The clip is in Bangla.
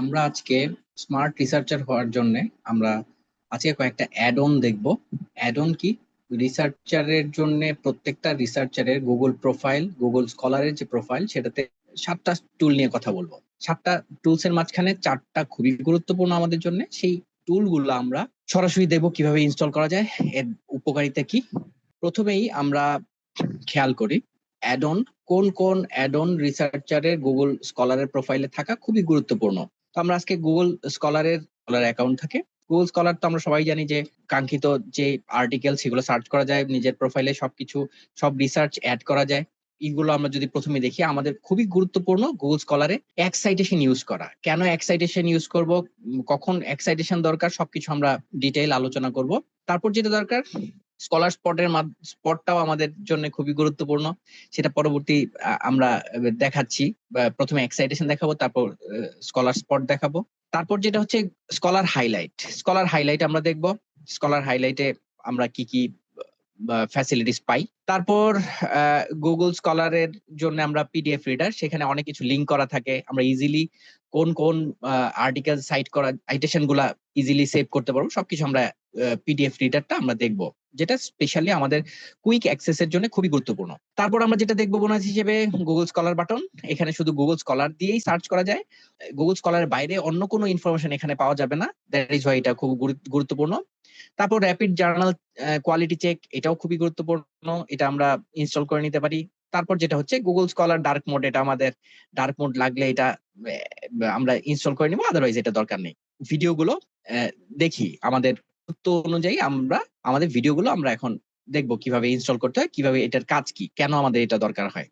আমরা আজকে স্মার্ট রিসার্চার হওয়ার জন্য আমরা আজকে কয়েকটা অ্যাড অন দেখব। অ্যাড অন কি? রিসার্চারের জন্য প্রত্যেকটা রিসার্চারের গুগল প্রোফাইল গুগল স্কলারের যে প্রোফাইল সেটাতে সাতটা টুল নিয়ে কথা বলব। সাতটা টুলস এর মাঝখানে চারটা খুবই গুরুত্বপূর্ণ আমাদের জন্য। সেই টুলগুলো আমরা সরাসরি দেখব কীভাবে ইনস্টল করা যায়, এর উপকারিতা কি? প্রথমেই আমরা খেয়াল করি অ্যাড অন কোন কোন অ্যাড অন রিসার্চারের গুগল স্কলারের প্রোফাইলে থাকা খুবই গুরুত্বপূর্ণ। আমরা আজকে গুগল স্কলারের স্কলার অ্যাকাউন্ট থাকে। গুগল স্কলার তো আমরা সবাই জানি যে কাঙ্ক্ষিত যে আর্টিকেল সেগুলো সার্চ করা যায়, নিজের প্রোফাইলে সবকিছু, সব রিসার্চ অ্যাড করা যায়। এইগুলো আমরা যদি প্রথমে দেখি, আমাদের খুবই গুরুত্বপূর্ণ গুগল স্কলারে এক্সাইটেশন ইউজ করা। কেন এক্সাইটেশন ইউজ করব? কখন এক্সাইটেশন দরকার? সবকিছু আমরা ডিটেইল আলোচনা করব। তারপর যেটা দরকার স্কলার স্পটের স্পটটাও আমাদের জন্য খুবই গুরুত্বপূর্ণ। সেটা পরবর্তী আমরা দেখাচ্ছি। প্রথমে এক্সাইটেশন দেখাবো, তারপর স্কলার স্পট দেখাবো। তারপর যেটা হচ্ছে স্কলার হাইলাইট স্কলার হাইলাইট আমরা দেখব। স্কলার হাইলাইটে আমরা কি কি ফ্যাসিলিটিস পাই। তারপর গুগল স্কলারের জন্য আমরা পিডিএফ রিডার সেখানে অনেক কিছু লিঙ্ক করা থাকে। আমরা ইজিলি কোন কোন আর্টিকেল সাইট করা আইটেশনগুলা ইজিলি সেভ করতে পারব। সবকিছু আমরা পিডিএফ রিডারটা আমরা দেখব। যেটা স্পেশালি আমাদের কুইক অ্যাক্সেস এর জন্য খুবই গুরুত্বপূর্ণ। তারপর আমরা যেটা দেখব বোনাস হিসেবে গুগল স্কলার বাটন এখানে শুধু গুগল স্কলার দিয়েই সার্চ করা যায়। গুগল স্কলারের বাইরে অন্য কোনো ইনফরমেশন এখানে পাওয়া যাবে না। দ্যাট ইজ ওয়াই এটা খুব গুরুত্বপূর্ণ। তারপর র্যাপিড জার্নাল কোয়ালিটি চেক এটাও খুবই গুরুত্বপূর্ণ। এটা আমরা ইনস্টল করে নিতে পারি। তারপর যেটা হচ্ছে গুগল স্কলার ডার্ক মোড এটা আমাদের ডার্ক মোড লাগলে এটা আমরা ইনস্টল করে নিবো। আদারওয়াইজ এটা দরকার নেই। ভিডিওগুলো দেখি আমাদের তো অনুযায়ী আমরা, আমাদের ভিডিওগুলো আমরা এখন দেখব কীভাবে ইনস্টল করতে হয়, কীভাবে এটার কাজ কি, কেন আমাদের এটা দরকার হয়।